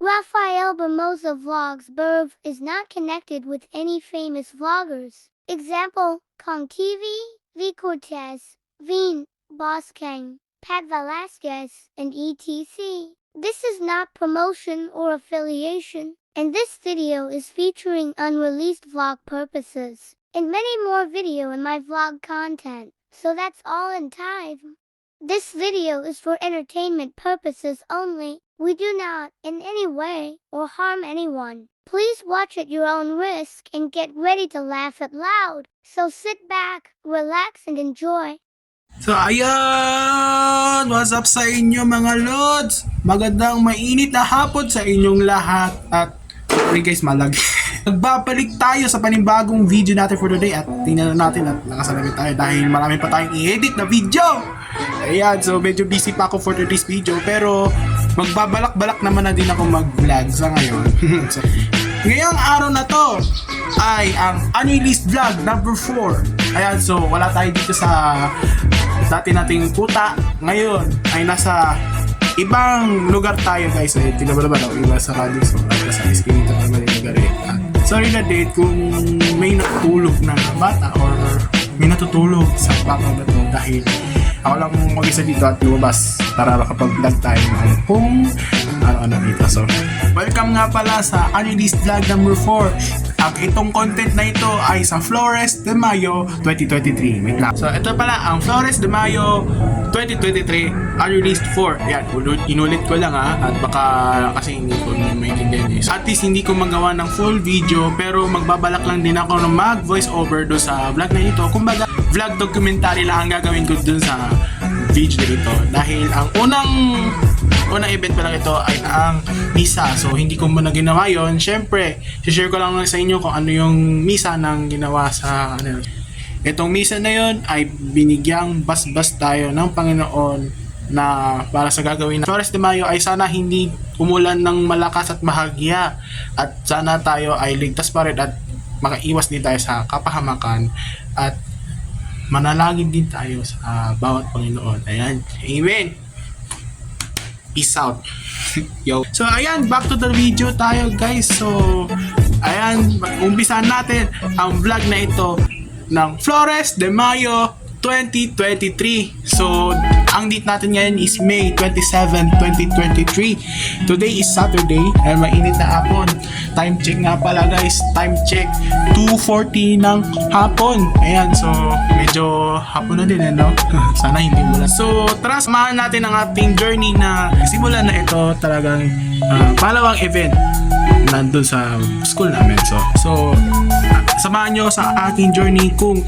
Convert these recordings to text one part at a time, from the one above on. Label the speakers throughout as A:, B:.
A: Rafael Bermosa Vlogs Burv is not connected with any famous vloggers. Example, Kong TV, V Cortez, Veen, Boss Kang, Pat Velasquez, and ETC. This is not promotion or affiliation, and this video is featuring unreleased vlog purposes, and many more video in my vlog content, so that's all in time. This video is for entertainment purposes only. We do not, in any way, or harm anyone. Please watch at your own risk and get ready to laugh out loud. So sit back, relax, and enjoy.
B: So ayan! What's up sa inyo mga lods? Magandang mainit na hapon sa inyong lahat at Sorry guys, malag. Nagbabalik tayo sa panibagong video natin for today at tingnan na natin at nakasalamin tayo dahil marami pa tayong i-edit na video. Ayan, so medyo busy pa ako for today's video pero magbabalak-balak naman na din ako mag-vlog sa ngayon. so, ngayong araw na to ay ang unreleased vlog number 4. Ayan, so wala tayo dito sa dati nating puta. Ngayon ay nasa ibang lugar tayo guys eh tingnan mo naman oh, iba sa radio so sa eskinita naman yung lugar eh Ah, sorry na date kung may natutulog na bata or may natutulog sa background na to dahil ako lang mag-isa dito at lumabas para makapag-vlog tayo ng kung ano-ano dito. So welcome nga pala sa unreleased vlog number 4 ang itong content na ito ay sa Flores de Mayo 2023. Wait lang. So, ito pala ang Flores de Mayo 2023 unreleased 4. Yan, ulit, inulit ko lang ha. At baka kasi hindi ko maintindihan. So, at least hindi ko magawa ng full video pero magbabalak lang din ako na mag voice over do sa vlog na ito. Kumbaga, vlog documentary lang ang gagawin ko dun sa video na ito. Dahil ang unang unang event pa lang ito ay ang misa. So, hindi ko muna ginawa yon. Siyempre, share ko lang sa inyo kung ano yung misa nang ginawa sa ano. Itong misa na yon ay binigyang basbas tayo ng Panginoon na para sa gagawin na Flores de Mayo ay sana hindi umulan ng malakas at mahagya at sana tayo ay ligtas pa rin at makaiwas din tayo sa kapahamakan at manalangin din tayo sa bawat Panginoon. Ayan. Amen. Peace out. Yo. So ayan, back to the video tayo guys. So ayan, umpisahan natin ang vlog na ito ng Flores de Mayo 2023. So ang date natin ngayon is May 27, 2023. Today is Saturday and mainit na hapon. Time check nga pala guys. Time check 2.40 ng hapon. Ayan, so medyo hapon na din eh, no? Sana hindi mula. So tara, samahan natin ang ating journey na simulan na ito talagang ah, pangalawang event nandun sa school namin. So, so samahan nyo sa aking journey kung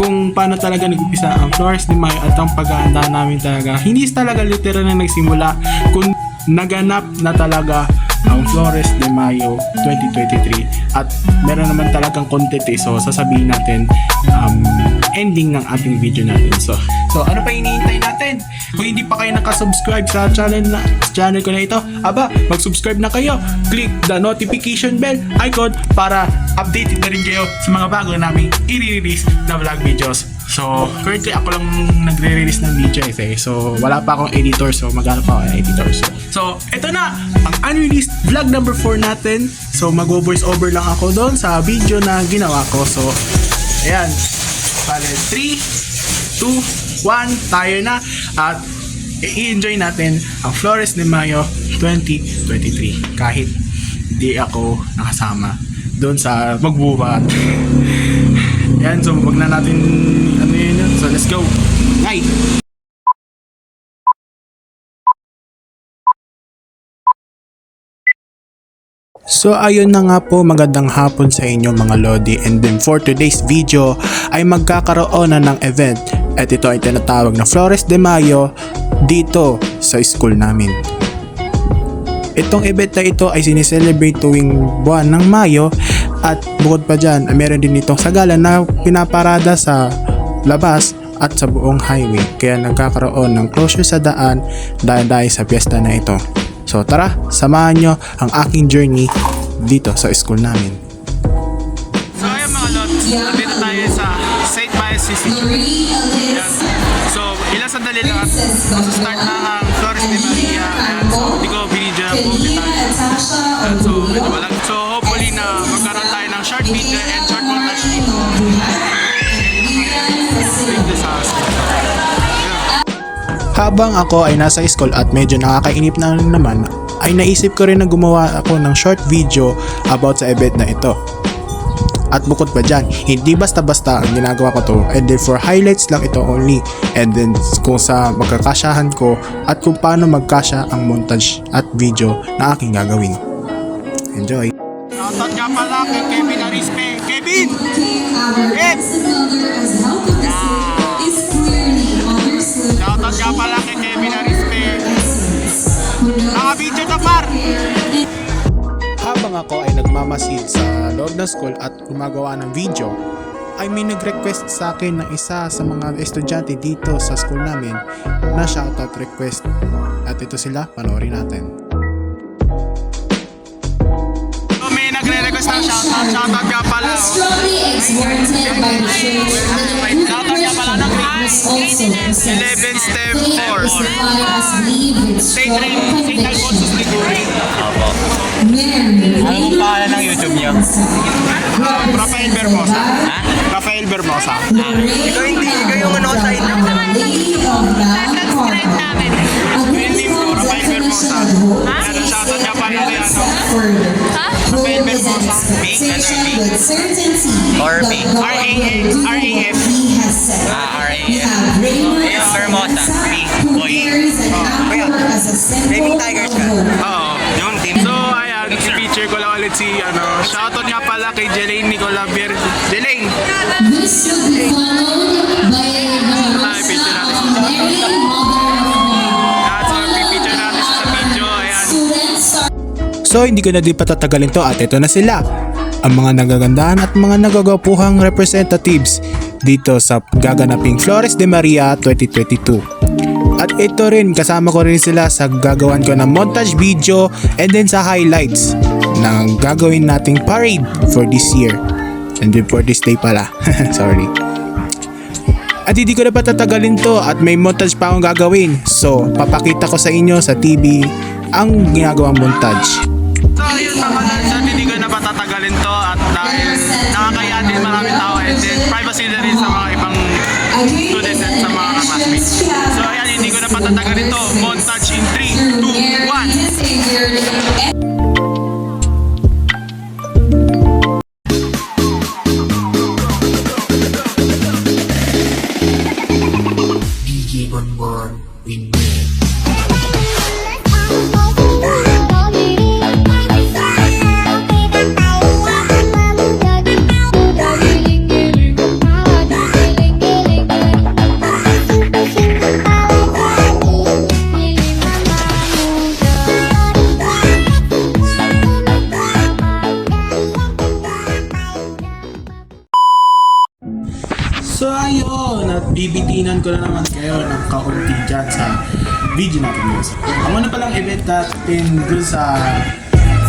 B: kung paano talaga nag-umpisa ang Flores de Mayo at ang paghahanda namin talaga. Hindi talaga literal na nagsimula kung naganap na talaga ang Flores de Mayo 2023 at meron naman talagang content eh so sasabihin natin um, ending ng ating video natin so so ano pa iniintay natin kung hindi pa kayo nakasubscribe sa channel na channel ko na ito aba mag-subscribe na kayo click the notification bell icon para updated na rin kayo sa mga bago naming i-release na vlog videos So, currently ako lang nagre-release ng video eh. So, wala pa akong editor. So, maghanap pa ako ng editor. So, so, ito na. Ang unreleased vlog number 4 natin. So, mag-voice over lang ako doon sa video na ginawa ko. So, ayan. Bale, 3, 2, 1, tayo na. At, i-enjoy natin ang Flores de Mayo 2023. Kahit di ako nakasama doon sa magbubat. Yan, so wag na natin ano yun yun. So let's go. Ngay! So ayun na nga po. Magandang hapon sa inyo mga Lodi. And then for today's video ay magkakaroon na ng event. At ito ay tinatawag na Flores de Mayo dito sa school namin. Itong event na ito ay sineselebrate tuwing buwan ng Mayo. At bukod pa dyan, ay meron din itong sagala na pinaparada sa labas at sa buong highway. Kaya nagkakaroon ng closure sa daan dahil dahil sa piyesta na ito. So tara, samahan nyo ang aking journey dito sa school namin. So ayun mga lods, nandito tayo sa St. Pius CCG. Yan. So ilang sandali lang at start na ang Flores de Maria. Ayan. So hindi ko buong detalye. Ayan. So medyo malang. So hopefully na magkaroon tayo ng short video and short habang ako ay nasa school at medyo nakakainip na naman, ay naisip ko rin na gumawa ako ng short video about sa event na ito. At bukod pa dyan, hindi basta-basta ang ginagawa ko to and then for highlights lang ito only and then kung sa magkakasyahan ko at kung paano magkasya ang montage at video na aking gagawin. Enjoy! Shoutout nga pala kay Kevin Arispe. Kevin! Shoutout loob ng school at gumagawa ng video, ay may nag-request sa akin ng isa sa mga estudyante dito sa school namin na shoutout request. At ito sila, panoorin natin. So, may nagre-request ng shoutout. Shoutout nga pala. oh.
C: Strongly exhorted by the
B: 11 step
C: clean
B: 4.
C: is defined as believe with
B: St.
C: strong
B: St.
C: conviction.
B: Alfonso's Liguori.
C: Mary,
D: Anong pangalan ng YouTube niyo?
B: Rafael Bermosa. Rafael Bermosa.
C: Ikaw hindi, ikaw yung ano sa inyo. Heart.
B: Yung name ko, Rafael Bermosa. Yan, shoutout nga pala kay ano.
C: Further. Hope is an expectation with certainty
D: Or
C: that
D: B.
C: God
B: R.A.F. R.A.F.
D: Ah,
B: ulit si, ano, shoutout nga pala kay Jelaine Nicola Verde. Jelaine!
C: This should be followed by
B: Ay, picture natin. At so, natin sa video. Ayan. So hindi ko na din patatagalin to at ito na sila. Ang mga nagagandahan at mga nagagapuhang representatives dito sa gaganaping Flores de Maria 2022. At ito rin, kasama ko rin sila sa gagawan ko ng montage video and then sa highlights ng gagawin nating parade for this year. And for this day pala. Sorry. At hindi ko na patatagalin to at may montage pa akong gagawin. So, papakita ko sa inyo sa TV ang ginagawang montage. So, yun mga lads, hindi ko na patatagalin to at dahil nakakaya din maraming tao and then privacy na rin sa mga ibang students at sa mga classmates. So, ayan, hindi ko na patatagalin to. Montage in 3, 2, 1. Bibitinan ko na naman kayo ng kaunti dyan sa video natin ngayon. Ang una palang event natin dun sa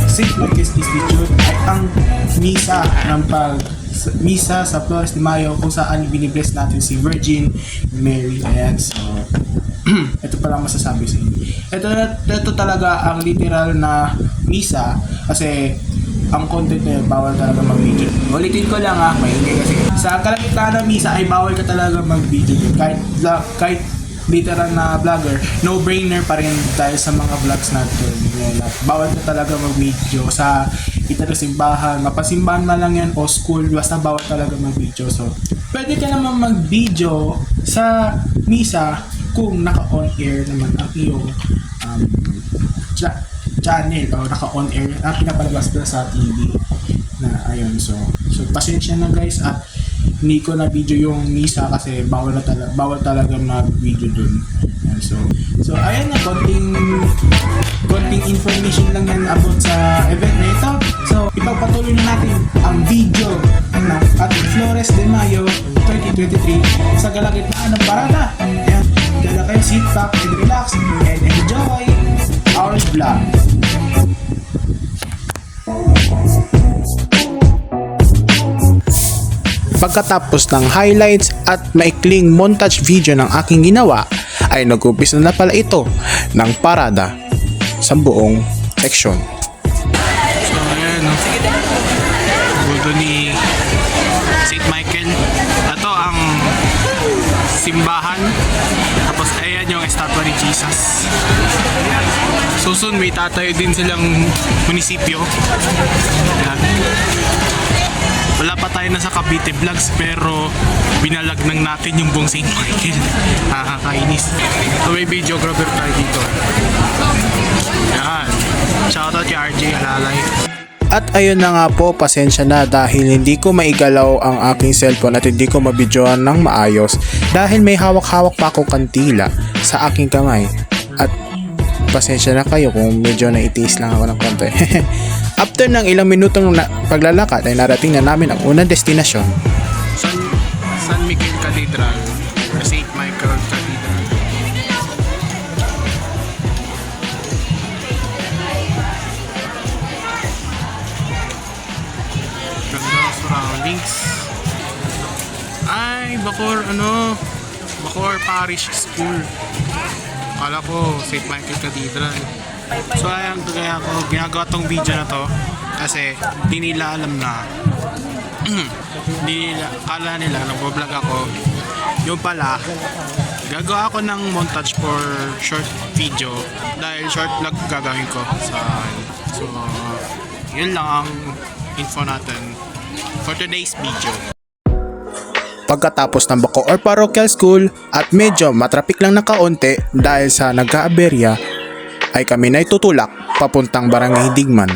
B: St. Lucas Institute ay ang misa ng pag misa sa Flores de Mayo kung saan binibless natin si Virgin Mary. Ayan, so ito pa lang masasabi sa inyo. Ito, ito talaga ang literal na misa kasi ang content na yun, bawal talaga mag-video. Ulitin ko lang ha, maingay kasi. Sa kalagitnaan ng misa ay bawal ka talaga mag-video. Kahit, kahit literal na vlogger, no-brainer pa rin dahil sa mga vlogs natin. Bawal ka talaga mag-video sa ito simbahan, mapasimbahan man lang yan o school, basta bawal talaga mag-video. So, pwede ka naman mag-video sa misa kung naka-on air naman ang iyong um, channel o naka-on air na pinapalabas doon sa TV. na ayun so so pasensya na guys at hindi ko na video yung misa kasi bawal na talaga bawal talaga mag video dun Ayan, so so ayan na konting konting information lang yan about sa event na ito. So ipagpatuloy na natin ang video ng ating Flores de Mayo 2023 sa kalagitnaan ng parada ayan dala kayo sit back and relax and enjoy our vlog Pagkatapos ng highlights at maikling montage video ng aking ginawa, ay nag-umpisa na pala ito ng parada sa buong section. So ayan, no? Ni St. Michael. Ito ang simbahan. Tapos ayan yung estatwa ni Jesus. So soon may tatayo din silang munisipyo. Ayan. Wala pa tayo na sa Cavite Vlogs pero binalag nang natin yung buong St. Michael. Nakakainis. So may videographer tayo dito. Yan. Shoutout kay RJ Alalay. At ayun na nga po, pasensya na dahil hindi ko maigalaw ang aking cellphone at hindi ko mabidyoan ng maayos dahil may hawak-hawak pa ako kantila sa aking kamay. At pasensya na kayo kung medyo naitiis lang ako ng konti. After ng ilang minutong na paglalakad ay narating na namin ang unang destinasyon. San, San Miguel Cathedral, St. Michael Cathedral. Ganda ng surroundings. Ay, Bacor, ano? Bacor Parish School. Kala ko, St. Michael Cathedral. So ayan, kaya ako ginagawa tong video na to kasi di nila alam na di nila, kala nila nagbo-vlog ako yung pala gagawa ako ng montage for short video dahil short vlog gagawin ko sa so yun lang ang info natin for today's video Pagkatapos ng Bako or Parochial School at medyo matrapik lang na kaunti dahil sa nagkaaberya ay kami na tutulak papuntang Barangay Digman.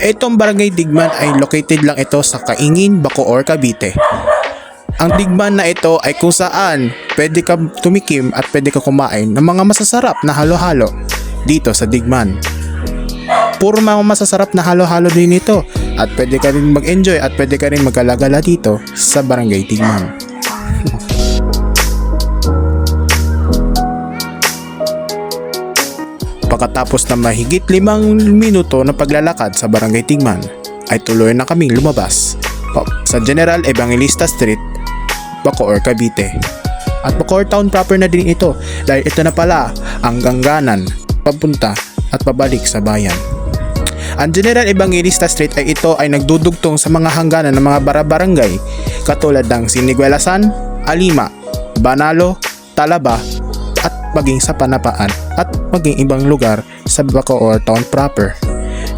B: Itong Barangay Digman ay located lang ito sa Kaingin, Bacoor, Cavite. Ang digman na ito ay kung saan pwede ka tumikim at pwede ka kumain ng mga masasarap na halo-halo dito sa digman. Puro mga masasarap na halo-halo din ito at pwede ka rin mag-enjoy at pwede ka rin magkalagala dito sa Barangay Digman. Pagkatapos na mahigit limang minuto na paglalakad sa Barangay Tigman, ay tuloy na kaming lumabas sa General Evangelista Street, Bacoor, Cavite. At Bacoor Town proper na din ito dahil ito na pala ang gangganan papunta at pabalik sa bayan. Ang General Evangelista Street ay ito ay nagdudugtong sa mga hangganan ng mga barabarangay katulad ng Siniguelasan, Alima, Banalo, Talaba at maging sa Panapaan at maging ibang lugar sa Bacoor Town proper.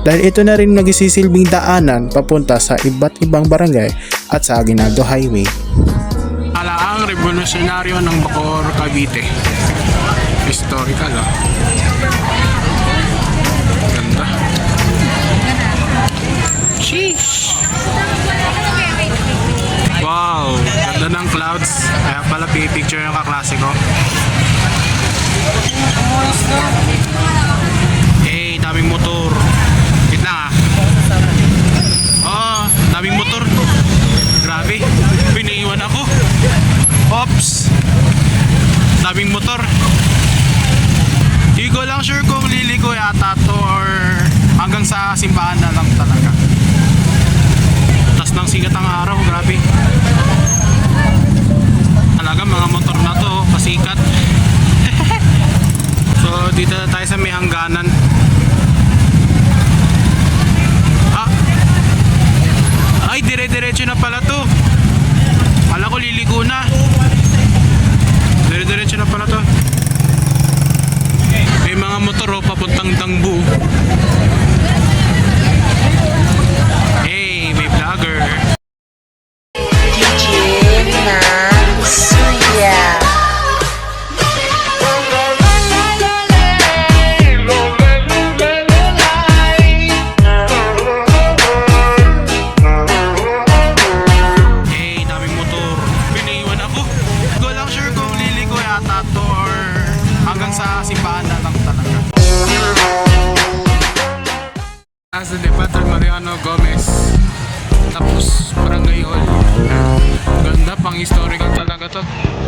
B: Dahil ito na rin nagsisilbing daanan papunta sa iba't ibang barangay at sa Aguinaldo Highway. Alaang revolusyonaryo ng Bacoor, Cavite. Historical ah. Sheesh! Wow! Ganda ng clouds. Kaya pala picture yung kaklase ko. Eh, daming motor. Wait lang ah. Oh, daming motor. Grabe. Pinaiwan ako. Ops. Daming motor. Di ko lang sure kung liliko yata to or hanggang sa simbahan na lang talaga. Sigat ang araw, grabe. Talaga mga motor na to, pasikat. So dito na tayo sa may hangganan. Ah. Ay, dire-diretso na pala to. Kala ko liliko na. Dire-diretso na pala to. May mga motor oh, papuntang Dangbu. Tapos Barangay Hall. Ganda pang historical talaga to.